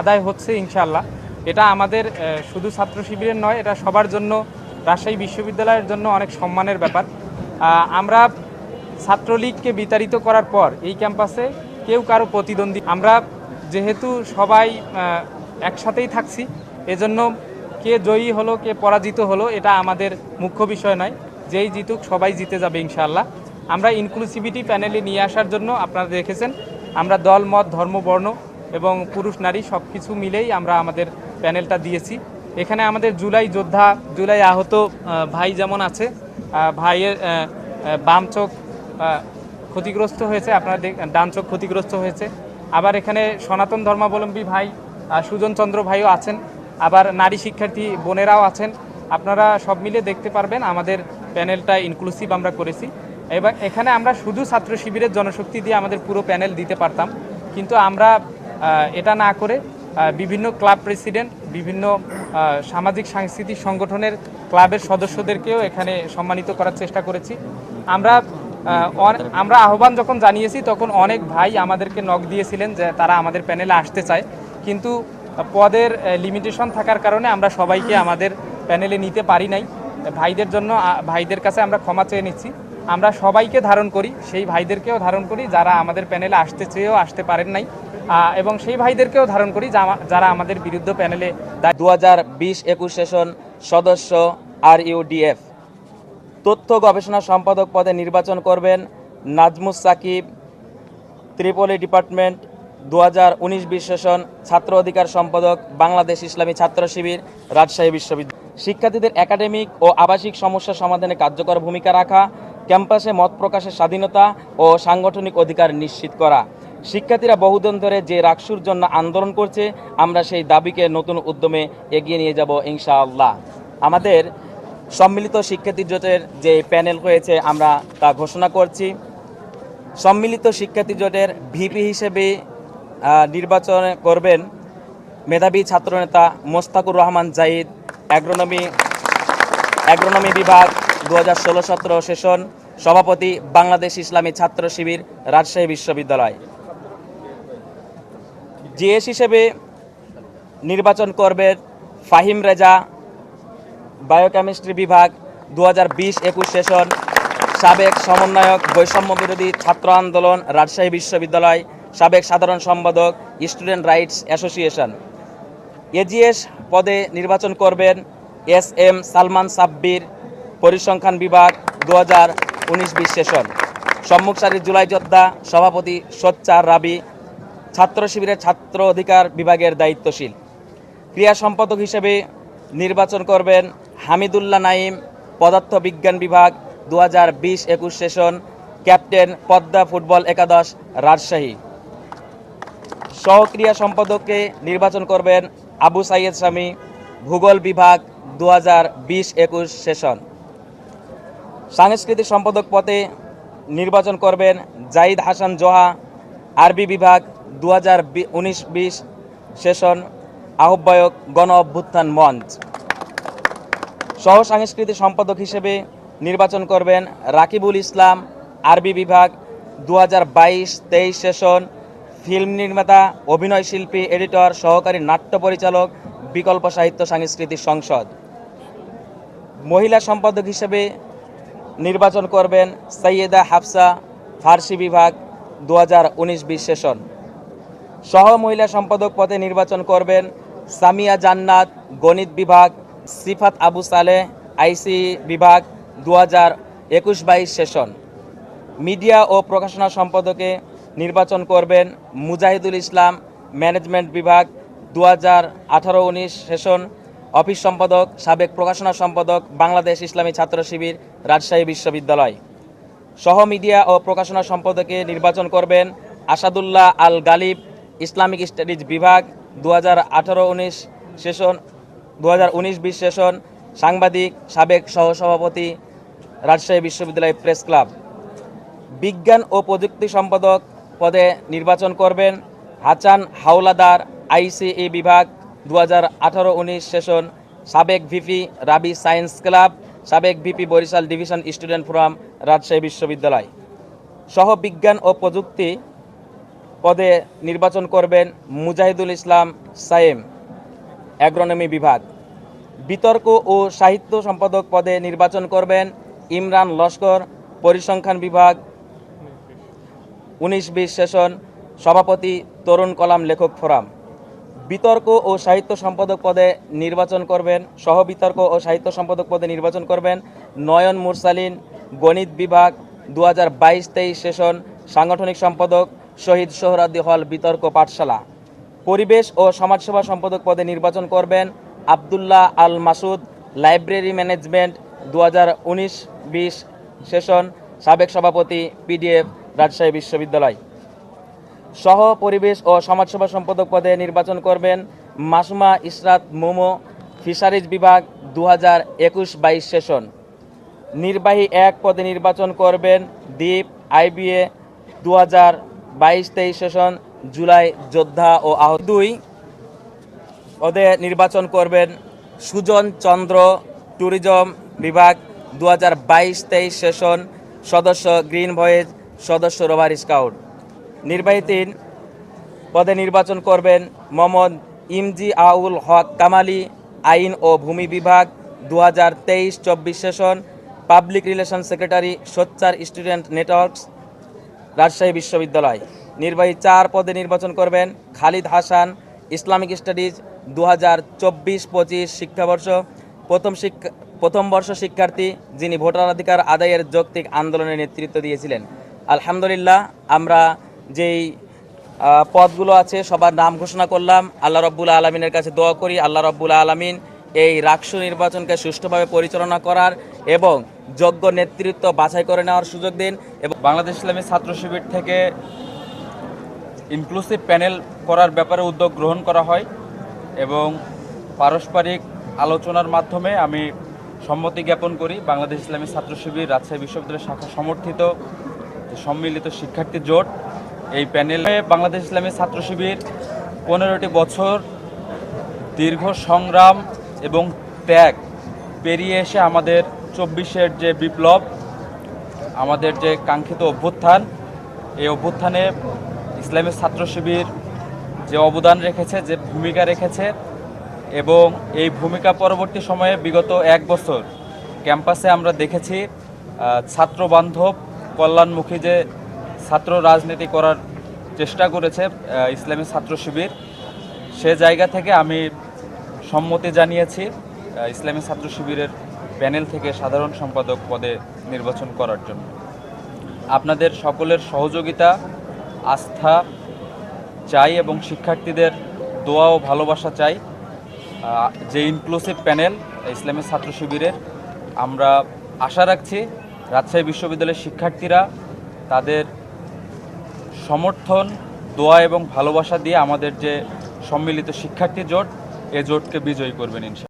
আদায় হচ্ছে ইনশাল্লাহ এটা আমাদের শুধু ছাত্র শিবিরের নয়, এটা সবার জন্য, রাজশাহী বিশ্ববিদ্যালয়ের জন্য অনেক সম্মানের ব্যাপার। আমরা ছাত্রলীগকে বিতাড়িত করার পর এই ক্যাম্পাসে কেউ কারও প্রতিদ্বন্দ্বী, আমরা যেহেতু সবাই একসাথেই থাকছি, এজন্য কে জয়ী হলো, কে পরাজিত হলো, এটা আমাদের মুখ্য বিষয় নয়। যেই জিতুক, সবাই জিতে যাবে ইনশাআল্লাহ। আমরা ইনক্লুসিভিটি প্যানেলে নিয়ে আসার জন্য আপনারা দেখেছেন, আমরা দল, মত, ধর্ম, বর্ণ এবং পুরুষ, নারী সব কিছু মিলেই আমরা আমাদের প্যানেলটা দিয়েছি। এখানে আমাদের জুলাই যোদ্ধা, জুলাই আহত ভাই যেমন আছে ভাইয়ের বাম চোখ ক্ষতিগ্রস্ত হয়েছে, আপনারা ডান চোখ ক্ষতিগ্রস্ত হয়েছে। আবার এখানে সনাতন ধর্মাবলম্বী ভাই সুজন চন্দ্র ভাইও আছেন। আবার নারী শিক্ষার্থী বোনেরাও আছেন। আপনারা সব মিলে দেখতে পারবেন আমাদের প্যানেলটা ইনক্লুসিভ আমরা করেছি। এবার এখানে আমরা শুধু ছাত্র শিবিরের জনশক্তি দিয়ে আমাদের পুরো প্যানেল দিতে পারতাম। কিন্তু আমরা এটা না করে বিভিন্ন ক্লাব প্রেসিডেন্ট, বিভিন্ন সামাজিক সাংস্কৃতিক সংগঠনের ক্লাবের সদস্যদেরকেও এখানে সম্মানিত করার চেষ্টা করেছি। আমরা আমরা আহ্বান যখন জানিয়েছি, তখন অনেক ভাই আমাদেরকে নক দিয়েছিলেন যে তারা আমাদের প্যানেলে আসতে চায়। কিন্তু পদের লিমিটেশন থাকার কারণে আমরা সবাইকে আমাদের প্যানেলে নিতে পারি নাই। ভাইদের জন্য ভাইদের কাছে আমরা ক্ষমা চেয়ে নিচ্ছি। আমরা সবাইকে ধারণ করি, সেই ভাইদেরকেও ধারণ করি যারা আমাদের প্যানেলে আসতে চেয়েও আসতে পারেন নাই। এবং সেই ভাইদেরকেও ধারণ করি যারা আমাদের বিরুদ্ধ প্যানেলে দু হাজার বিশ একুশ সেশন সদস্য আর ইউডিএফ তথ্য গবেষণা সম্পাদক পদে নির্বাচন করবেন নাজমুস সাকিব, ত্রিপলি ডিপার্টমেন্ট, দু হাজার উনিশ বিশ সেশন ছাত্র অধিকার সম্পাদক, বাংলাদেশ ইসলামী ছাত্র শিবির, রাজশাহী বিশ্ববিদ্যালয়। শিক্ষার্থীদের একাডেমিক ও আবাসিক সমস্যা সমাধানে কার্যকর ভূমিকা রাখা, ক্যাম্পাসে মত প্রকাশের স্বাধীনতা ও সাংগঠনিক অধিকার নিশ্চিত করা। শিক্ষার্থীরা বহুদিন ধরে যে রাকসুর জন্য আন্দোলন করছে, আমরা সেই দাবিকে নতুন উদ্যমে এগিয়ে নিয়ে যাব ইনশাআল্লাহ। আমাদের সম্মিলিত শিক্ষার্থী জোটের যে প্যানেল হয়েছে, আমরা তা ঘোষণা করছি। সম্মিলিত শিক্ষার্থী জোটের ভিপি হিসেবে নির্বাচন করবেন মেধাবী ছাত্রনেতা মোস্তাকুর রহমান জাহিদ, অ্যাগ্রোনমি অ্যাগ্রোনমি বিভাগ দু হাজার ষোলো সতেরো সেশন, সভাপতি বাংলাদেশ ইসলামী ছাত্র শিবির, রাজশাহী বিশ্ববিদ্যালয়। জিএস হিসেবে নির্বাচন করবেন ফাহিম রেজা, বায়োকেমিস্ট্রি বিভাগ দু হাজার বিশ একুশ সেশন, সাবেক সমন্বয়ক, বৈষম্য বিরোধী ছাত্র আন্দোলন, রাজশাহী বিশ্ববিদ্যালয়, সাবেক সাধারণ সম্পাদক, স্টুডেন্ট রাইটস অ্যাসোসিয়েশন। এজিএস পদে নির্বাচন করবেন এস এম সালমান সাব্বির, পরিসংখ্যান বিভাগ দু হাজার উনিশ বিশ সেশন। সম্মুখ সারির জুলাই যোদ্ধা সভাপতি সোচ্চার রাবি ছাত্র শিবিরের ছাত্র অধিকার বিভাগের দায়িত্বশীল। ক্রিয়া সম্পাদক হিসেবে নির্বাচন করবেন হামিদুল্লাহ নাইম পদার্থ বিজ্ঞান বিভাগ দু হাজার বিশ একুশ সেশন, ক্যাপ্টেন পদ্মা ফুটবল একাদশ, রাজশাহী। সহক্রিয়া সম্পাদককে নির্বাচন করবেন আবু সাইয়েদ স্বামী, ভূগোল বিভাগ দু হাজার বিশ একুশ সেশন। সাংস্কৃতিক সম্পাদক পদে নির্বাচন করবেন জাহিদ হাসান জোহা, আরবি বিভাগ দু হাজার উনিশ বিশ সেশন আহ্বায়ক গণ অভ্যুত্থান মঞ্চ। সহ সাংস্কৃতিক সম্পাদক হিসেবে নির্বাচন করবেন রাকিবুল ইসলাম, আরবি বিভাগ দু হাজার বাইশ তেইশ সেশন ফিল্ম নির্মাতা, অভিনয় শিল্পী, এডিটর, সহকারী নাট্য পরিচালক, বিকল্প সাহিত্য সাংস্কৃতিক সংসদ। মহিলা সম্পাদক হিসেবে নির্বাচন করবেন সৈয়দা হাফসা, ফার্সি বিভাগ দু হাজার উনিশ বিশ সেশন। সহ মহিলা সম্পাদক পদে নির্বাচন করবেন সামিয়া জান্নাত, গণিত বিভাগ, সিফাত আবু সালেহ আইসি বিভাগ দু হাজার একুশ বাইশ সেশন। মিডিয়া ও প্রকাশনা সম্পাদকে নির্বাচন করবেন মুজাহিদুল ইসলাম, ম্যানেজমেন্ট বিভাগ দু হাজার আঠারো উনিশ সেশন। অফিস সম্পাদক, সাবেক প্রকাশনা সম্পাদক, বাংলাদেশ ইসলামী ছাত্র শিবির, রাজশাহী বিশ্ববিদ্যালয়। সহ মিডিয়া ও প্রকাশনা সম্পাদকে নির্বাচন করবেন আসাদুল্লাহ আল গালিব ইসলামিক স্টাডিজ বিভাগ দু হাজার আঠারো উনিশ সেশন দু হাজার উনিশ বিশ সেশন, সাংবাদিক, সাবেক সহসভাপতি, রাজশাহী বিশ্ববিদ্যালয় প্রেস ক্লাব। বিজ্ঞান ও প্রযুক্তি সম্পাদক পদে নির্বাচন করবেন হাচান হাওলাদার আইসিই বিভাগ দু হাজার আঠারো উনিশ সেশন, সাবেক ভিপি রাবি সায়েন্স ক্লাব, সাবেক VP Barishal division student forum, Rajshahi বিশ্ববিদ্যালয়। সহ বিজ্ঞান ও প্রযুক্তি পদে নির্বাচন করবেন মুজাহিদুল ইসলাম সায়েম অ্যাগ্রোনমি বিভাগ। বিতর্ক ও সাহিত্য সম্পাদক পদে নির্বাচন করবেন ইমরান লস্কর, পরিসংখ্যান বিভাগ। উনিশ বিশ সেশন, সভাপতি তরুণ কলাম লেখক ফোরাম। বিতর্ক ও সাহিত্য সম্পাদক পদে নির্বাচন করবেন, সহ বিতর্ক ও সাহিত্য সম্পাদক পদে নির্বাচন করবেন নয়ন মুরসালিন, গণিত বিভাগ দু হাজার বাইশ তেইশ সেশন, সাংগঠনিক সম্পাদক শহীদ সোহরাদ্দি হল বিতর্ক পাঠশালা। পরিবেশ ও সমাজসেবা সম্পাদক পদে নির্বাচন করবেন আবদুল্লাহ আল মাসুদ, লাইব্রেরি ম্যানেজমেন্ট দু হাজার উনিশ বিশ সেশন, সাবেক সভাপতি পিডিএফ, রাজশাহী বিশ্ববিদ্যালয়। সহ পরিবেশ ও সমাজসেবা সম্পাদক পদে নির্বাচন করবেন মাসুমা ইসরাত মোমো, ফিশারিজ বিভাগ দু হাজার একুশ বাইশ সেশন। নির্বাহী এক পদে নির্বাচন করবেন দ্বীপ আইবিএ দু হাজার বাইশ তেইশ সেশন, জুলাই যোদ্ধা ও আহত। দুই, পদে নির্বাচন করবেন সুজন চন্দ্র ট্যুরিজম বিভাগ দু হাজার বাইশ তেইশ সেশন, সদস্য গ্রিন ভয়েজ, সদস্য রোভার স্কাউট। নির্বাহী তিন, পদে নির্বাচন করবেন মোহাম্মদ ইমজি আউল হক কামালি, আইন ও ভূমি বিভাগ দু হাজার তেইশ চব্বিশ session, public relation secretary Sochchar student networks Rajshahi বিশ্ববিদ্যালয়। নির্বাহী চার পদে নির্বাচন করবেন খালিদ হাসান, ইসলামিক স্টাডিজ দু হাজার চব্বিশ পঁচিশ শিক্ষাবর্ষ। প্রথম শিক্ষা, প্রথম বর্ষ শিক্ষার্থী যিনি ভোটাধিকার আদায়ের যৌক্তিক আন্দোলনে নেতৃত্ব দিয়েছিলেন। আলহামদুলিল্লাহ, আমরা যেই পদগুলো আছে সবার নাম ঘোষণা করলাম। আল্লাহ রব্বুল আলমিনের কাছে দোয়া করি, আল্লাহ রব্বুল আলমিন এই রাকসু নির্বাচনকে সুষ্ঠুভাবে পরিচালনা করার এবং যোগ্য নেতৃত্ব বাছাই করে নেওয়ার সুযোগ দিন এবং বাংলাদেশ ইসলামী ছাত্র শিবির থেকে ইনক্লুসিভ প্যানেল করার ব্যাপারে উদ্যোগ গ্রহণ করা হয় এবং পারস্পরিক আলোচনার মাধ্যমে আমি সম্মতি জ্ঞাপন করি, বাংলাদেশ ইসলামী ছাত্র শিবির রাজশাহী বিশ্ববিদ্যালয় শাখা সমর্থিত সম্মিলিত শিক্ষার্থী জোট, এই প্যানেলে বাংলাদেশ ইসলামী ছাত্র শিবির পনেরোটি বছর দীর্ঘ সংগ্রাম এবং ত্যাগ পেরিয়ে এসে আমাদের চব্বিশের যে বিপ্লব, আমাদের যে কাঙ্ক্ষিত অভ্যুত্থান, এই অভ্যুত্থানে ইসলামী ছাত্র শিবির যে অবদান রেখেছে, যে ভূমিকা রেখেছে এবং এই ভূমিকা পরবর্তী সময়ে বিগত এক বছর ক্যাম্পাসে আমরা দেখেছি ছাত্র বান্ধব কল্যাণমুখী যে ছাত্র রাজনীতি করার চেষ্টা করেছে ইসলামী ছাত্র শিবির। সে জায়গা থেকে আমি সম্মতি জানিয়েছি ইসলামী ছাত্র শিবিরের প্যানেল থেকে সাধারণ সম্পাদক পদে নির্বাচন করার জন্য। আপনাদের সকলের সহযোগিতা, আস্থা চাই এবং শিক্ষার্থীদের দোয়া ও ভালোবাসা চাই। যে ইনক্লুসিভ প্যানেল, ইসলামী ছাত্র শিবিরের, আমরা আশা রাখছি রাজশাহী বিশ্ববিদ্যালয়ের শিক্ষার্থীরা তাদের সমর্থন, দোয়া এবং ভালোবাসা দিয়ে আমাদের যে সম্মিলিত শিক্ষার্থী জোট, এ জোটকে বিজয়ী করবেন ইনশাআল্লাহ